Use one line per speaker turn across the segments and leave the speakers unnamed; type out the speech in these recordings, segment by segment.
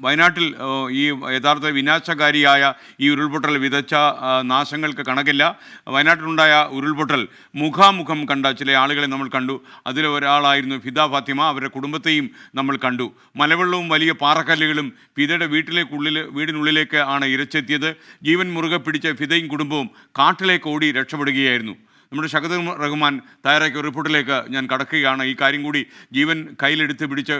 വയനാട്ടിൽ ഈ യഥാർത്ഥ വിനാശകാരിയായ ഈ ഉരുൾപൊട്ടൽ വിതച്ച നാശങ്ങൾക്ക് കണക്കില്ല. വയനാട്ടിലുണ്ടായ ഉരുൾപൊട്ടൽ മുഖാമുഖം കണ്ട ചില ആളുകളെ നമ്മൾ കണ്ടു. അതിൽ ഒരാളായിരുന്നു ഫിദ ഫാത്തിമ. അവരുടെ കുടുംബത്തെയും നമ്മൾ കണ്ടു. മലവെള്ളവും വലിയ പാറക്കല്ലുകളും ഫിദയുടെ വീട്ടിലേക്കുള്ളിൽ വീടിനുള്ളിലേക്ക് ആണ് ഇരച്ചെത്തിയത്. ജീവൻ മുറുകെ പിടിച്ച ഫിദയും കുടുംബവും കാട്ടിലേക്ക് ഓടി രക്ഷപ്പെടുകയായിരുന്നു. നമ്മുടെ ഷഹദ് റഹ്മാൻ തയ്യാറാക്കിയ റിപ്പോർട്ടിലേക്ക് ഞാൻ കടക്കുകയാണ്. ഈ കാര്യം കൂടി ജീവൻ കയ്യിലെടുത്ത് പിടിച്ച്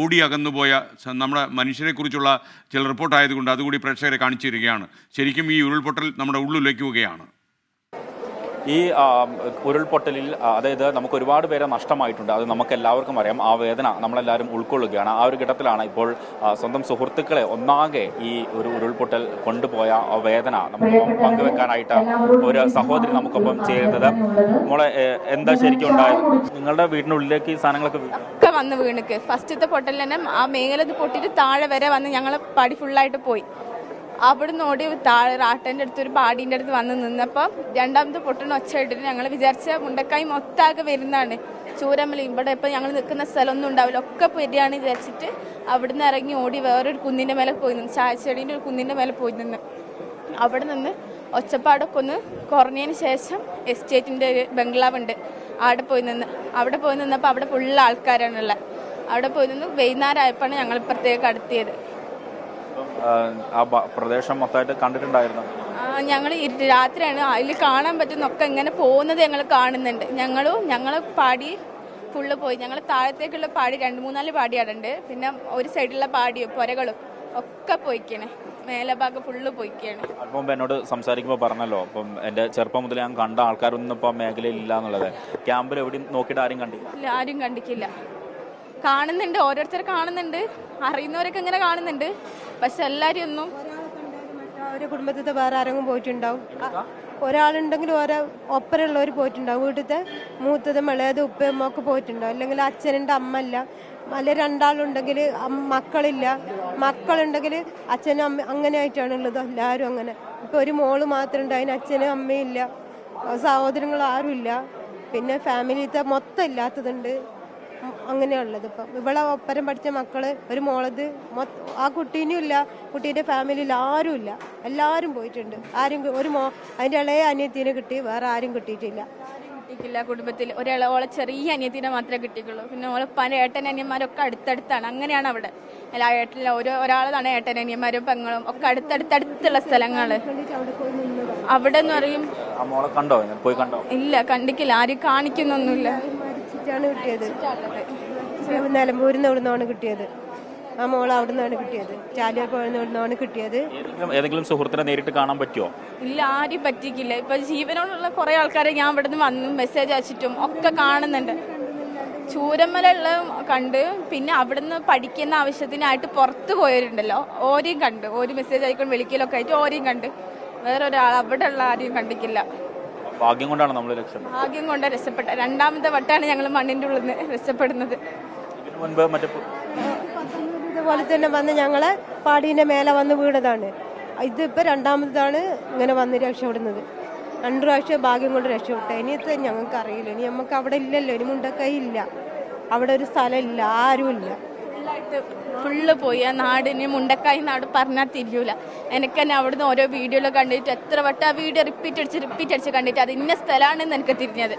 ഓടി അകന്നുപോയ നമ്മുടെ മനുഷ്യരെക്കുറിച്ചുള്ള ചില റിപ്പോർട്ടായതുകൊണ്ട് അതുകൂടി പ്രേക്ഷകരെ കാണിച്ചു തരികയാണ്. ശരിക്കും ഈ ഉരുൾപൊട്ടൽ നമ്മുടെ ഉള്ളിലേക്കുകയാണ്
ഈ ഉരുൾപൊട്ടലിൽ അതായത് നമുക്ക് ഒരുപാട് പേരെ നഷ്ടമായിട്ടുണ്ട്. അത് നമുക്ക് എല്ലാവർക്കും അറിയാം. ആ വേദന നമ്മളെല്ലാവരും ഉൾക്കൊള്ളുകയാണ്. ആ ഒരു ഘട്ടത്തിലാണ് ഇപ്പോൾ സ്വന്തം സുഹൃത്തുക്കളെ ഒന്നാകെ ഈ ഒരു ഉരുൾപൊട്ടൽ കൊണ്ടുപോയ വേദന നമുക്ക് പങ്കുവെക്കാനായിട്ട് ഒരു സഹോദരി നമുക്കൊപ്പം ചേരുന്നത്. നമ്മളെ എന്താ ശരിക്കും ഉണ്ടായത് നിങ്ങളുടെ വീടിനുള്ളിലേക്ക് ഈ സാധനങ്ങളൊക്കെ
വന്ന് വീണക്ക് ഫസ്റ്റത്തെ പൊട്ടൽ തന്നെ ആ മേഖല പൊട്ടിയിട്ട് താഴെ വരെ വന്ന് ഞങ്ങൾ പടി ഫുള്ളായിട്ട് പോയി. അവിടുന്ന് ഓടി താഴെ റാട്ടന്റെ അടുത്ത് ഒരു പാടീന്റെ അടുത്ത് വന്ന് നിന്നപ്പം രണ്ടാമത് പൊട്ടണ ഒച്ച ഇട്ടിട്ട് ഞങ്ങൾ വിചാരിച്ച മുണ്ടക്കായി മൊത്താകെ വരുന്നതാണ്. ചൂരമ്മലി ഇവിടെ ഇപ്പം ഞങ്ങൾ നിൽക്കുന്ന സ്ഥലമൊന്നും ഉണ്ടാവില്ല. ഒക്കെ പെരിയാണ് വിചാരിച്ചിട്ട് അവിടുന്ന് ഇറങ്ങി ഓടി വേറൊരു കുന്നിന്റെ മേലെ പോയി നിന്ന് ചായച്ചെടീന്റെ ഒരു കുന്നിന്റെ മേലെ പോയി നിന്ന്. അവിടെ നിന്ന് ഒച്ചപ്പാടൊക്കെ ഒന്ന് കുറഞ്ഞതിന് ശേഷം എസ്റ്റേറ്റിന്റെ ഒരു ബംഗ്ലാവ് ഉണ്ട് അവിടെ പോയി നിന്ന്. അവിടെ പോയി നിന്നപ്പോൾ അവിടെ ഫുള്ള് ആൾക്കാരാണുള്ളത് അവിടെ പോയി നിന്ന് വൈകുന്നേരം ആയപ്പോഴാണ് ഞങ്ങൾ ഇപ്പുറത്തേക്ക് കടത്തിയത്.
ആ, പ്രദേശം മൊത്തമായിട്ട് കണ്ടിട്ടുണ്ടായിരുന്നു.
ഞങ്ങൾ രാത്രിയാണ്. അതിൽ കാണാൻ പറ്റുന്നൊക്കെ ഇങ്ങനെ പോകുന്നത് ഞങ്ങൾ കാണുന്നുണ്ട്. ഞങ്ങളും ഞങ്ങൾ പാടി ഫുള്ള് പോയി. ഞങ്ങൾ താഴത്തേക്കുള്ള പാടി രണ്ട് മൂന്നാൽ പാടി അടണ്ട് പിന്നെ ഒരു സൈഡിലുള്ള പാടിയോ പുരകളും ഒക്കെ പോയിക്കണേ. മേലെ ഭാഗം ഫുള്ള് പോയിക്കാണ്.
അപ്പം എന്നോട് സംസാരിക്കുമ്പോൾ പറഞ്ഞല്ലോ അപ്പം എന്റെ ചെറുപ്പം മുതൽ ഞാൻ കണ്ട ആൾക്കാരൊന്നും ഇപ്പം മേഖലയിൽ ഇല്ല എന്നുള്ളത് ക്യാമ്പിൽ എവിടെയും നോക്കിയിട്ട് ആരും കണ്ടില്ല.
ആരും കണ്ടിക്കില്ല കാണുന്നുണ്ട് ഓരോരുത്തർ കാണുന്നുണ്ട് അറിയുന്നവരൊക്കെ ഇങ്ങനെ കാണുന്നുണ്ട്. പക്ഷെ എല്ലാരും ഒന്നും
ഒരു കുടുംബത്തിലത്തെ വേറെ ആരെങ്കിലും പോയിട്ടുണ്ടാവും? ഒരാളുണ്ടെങ്കിൽ ഓരോ ഒപ്പരമുള്ളവർ പോയിട്ടുണ്ടാവും. വീട്ടിലത്തെ മൂത്തത് ഇളയത് ഉപ്പയമ്മ ഒക്കെ പോയിട്ടുണ്ടാവും. അല്ലെങ്കിൽ അച്ഛനുണ്ട് അമ്മ ഇല്ല. അല്ലെ രണ്ടാളുണ്ടെങ്കിൽ മക്കളില്ല. മക്കളുണ്ടെങ്കിൽ അച്ഛനും അമ്മ അങ്ങനെ ആയിട്ടാണ് ഉള്ളത്. എല്ലാവരും അങ്ങനെ. ഇപ്പൊ ഒരു മോൾ മാത്രം ഉണ്ട്. അതിന് അച്ഛനും അമ്മയും ഇല്ല. സഹോദരങ്ങൾ ആരുമില്ല പിന്നെ ഫാമിലിത്തെ മൊത്തം ഇല്ലാത്തതുണ്ട്. അങ്ങനെയുള്ളത്. ഇപ്പം ഇവളെ ഒപ്പരം പഠിച്ച മക്കൾ ഒരു മോളത് മൊത്ത- ആ കുട്ടീനും ഇല്ല കുട്ടീന്റെ ഫാമിലിയിൽ ആരും ഇല്ല. എല്ലാവരും പോയിട്ടുണ്ട്. ആരും ഒരു മോ അതിന്റെ ഇളയ അനിയത്തിനെ കിട്ടി വേറെ ആരും കിട്ടിയിട്ടില്ല.
കിട്ടിയിട്ടില്ല കുടുംബത്തിൽ ഒരാളെ ഓളെ ചെറിയ അനിയത്തിനെ മാത്രമേ കിട്ടിയിട്ടുള്ളൂ. പിന്നെ ഓളെ പല ഏട്ടൻ അനിയന്മാരൊക്കെ അടുത്തടുത്താണ്. അങ്ങനെയാണ് അവിടെ. അല്ല ഏട്ടനും ഓരോ ഒരാളാണ് ഏട്ടൻ അനിയന്മാരും പെങ്ങളും ഒക്കെ അടുത്തടുത്തടുത്തുള്ള സ്ഥലങ്ങൾ അവിടെ എന്ന് പറയും
ആ മോളെ കണ്ടോ? പോയി കണ്ടോ?
ഇല്ല കണ്ടിക്കില്ല ആരും കാണിക്കുന്നൊന്നുമില്ല.
മരിച്ചിട്ടാണ് കിട്ടിയത്. നിലമ്പൂരിൽ നിന്ന് ഇവിടുന്നാണ് കിട്ടിയത്? ആ മോൾ അവിടെ നിന്നാണ് കിട്ടിയത് ചാലിയ നിന്നാണ് കിട്ടിയത്?
ഏതെങ്കിലും സുഹൃത്തിനെ നേരിട്ട് കാണാൻ പറ്റുമോ
ഇല്ല ആരും പറ്റിക്കില്ല. ഇപ്പൊ ജീവനോടുള്ള കുറെ ആൾക്കാരെ ഞാൻ ഇവിടുന്ന് വന്നു മെസ്സേജ് അയച്ചിട്ടും ഒക്കെ കാണുന്നുണ്ട്. ചൂരമ്മലുള്ള കണ്ട് പിന്നെ അവിടുന്ന് പഠിക്കുന്ന ആവശ്യത്തിനായിട്ട് പുറത്ത് പോയവരുണ്ടല്ലോ ഓരെയും കണ്ട്. ഒരു മെസ്സേജ് ആയിക്കൊണ്ട് വിളിക്കലൊക്കെ ആയിട്ട് ഓരെയും കണ്ട്. വേറെ ഒരാൾ അവിടെ ഉള്ള ആരെയും കണ്ടിക്കില്ല
ഭാഗ്യം കൊണ്ടാണ് നമ്മൾ രക്ഷപ്പെട്ടത്.
ഭാഗ്യം കൊണ്ട് രക്ഷപ്പെട്ട രണ്ടാമത്തെ വട്ടാണ് ഞങ്ങൾ മണ്ണിന്റെ ഉള്ളിൽ നിന്ന് രക്ഷപ്പെടുന്നത്.
ഇതിനു മുൻപ് മറ്റേ പു-
ഇതുപോലെ തന്നെ വന്ന് ഞങ്ങളെ പാടീന്റെ മേലെ വന്ന് വീണതാണ്. ഇതിപ്പോൾ രണ്ടാമതാണ് ഇങ്ങനെ വന്ന് രക്ഷപ്പെടുന്നത്. രണ്ട് പ്രാവശ്യം ഭാഗ്യം കൊണ്ട് രക്ഷപ്പെട്ടു. ഇനിയത്തെ ഞങ്ങൾക്ക് അറിയില്ല ഇനി നമുക്ക് അവിടെ ഇല്ലല്ലോ. ഇനി മുണ്ടക്കൈ ഇല്ല. അവിടെ ഒരു സ്ഥലം ഇല്ല. ആരും ഇല്ല.
ഫുള്ളായിട്ട് ഫുള്ള് പോയി. ആ നാടിന് മുണ്ടക്കായി നാട് പറഞ്ഞാൽ തിരിയൂല. എനിക്ക് തന്നെ അവിടുന്ന് ഓരോ വീഡിയോയിലും കണ്ടിട്ട് എത്ര വട്ടം ആ വീഡിയോ റിപ്പീറ്റ് അടിച്ച് റിപ്പീറ്റ് അടിച്ച് കണ്ടിട്ട് അത് ഇന്ന സ്ഥലമാണെന്ന് എനിക്ക് തിരിഞ്ഞത്.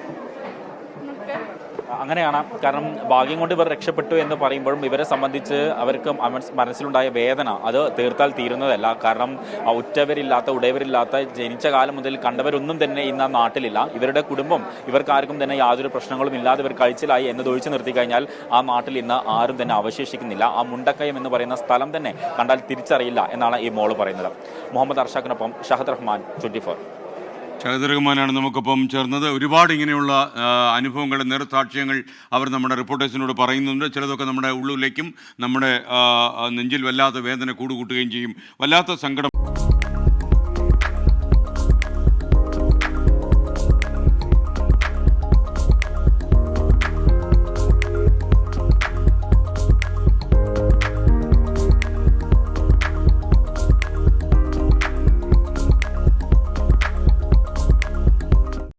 അങ്ങനെയാണ്. കാരണം ഭാഗ്യം കൊണ്ട് ഇവർ രക്ഷപ്പെട്ടു എന്ന് പറയുമ്പോഴും ഇവരെ സംബന്ധിച്ച് അവർക്ക് മനസ്സിലുണ്ടായ വേദന. അത് തീർത്താൽ തീരുന്നതല്ല. കാരണം ഉറ്റവരില്ലാത്ത ഉടയവരില്ലാത്ത ജനിച്ച കാലം മുതൽ കണ്ടവരൊന്നും തന്നെ ഇന്ന് ആ നാട്ടിലില്ല. ഇവരുടെ കുടുംബം ഇവർക്കാർക്കും തന്നെ യാതൊരു പ്രശ്നങ്ങളും ഇല്ലാതെ ഇവർ കഴിച്ചിലായി എന്ന് ഒഴിച്ചു നിർത്തി കഴിഞ്ഞാൽ ആ നാട്ടിൽ ഇന്ന് ആരും തന്നെ അവശേഷിക്കുന്നില്ല. ആ മുണ്ടക്കയം എന്ന് പറയുന്ന സ്ഥലം തന്നെ കണ്ടാൽ തിരിച്ചറിയില്ല എന്നാണ് ഈ മോൾ പറയുന്നത്. മുഹമ്മദ് അർഷാഖിനൊപ്പം ഷഹദ് റഹ്മാൻ ട്വന്റി ഫോർ.
ഷഹദ് നമുക്കൊപ്പം ചേർന്നത്. ഒരുപാട് ഇങ്ങനെയുള്ള അനുഭവങ്ങൾ നേർസാക്ഷ്യങ്ങൾ അവർ നമ്മുടെ റിപ്പോർട്ടേഴ്സിനോട് പറയുന്നുണ്ട്. ചിലതൊക്കെ നമ്മുടെ ഉള്ളിലേക്കും നമ്മുടെ നെഞ്ചിൽ വല്ലാത്ത വേദന കൂടുകൂട്ടുകയും ചെയ്യും. വല്ലാത്ത സങ്കടം.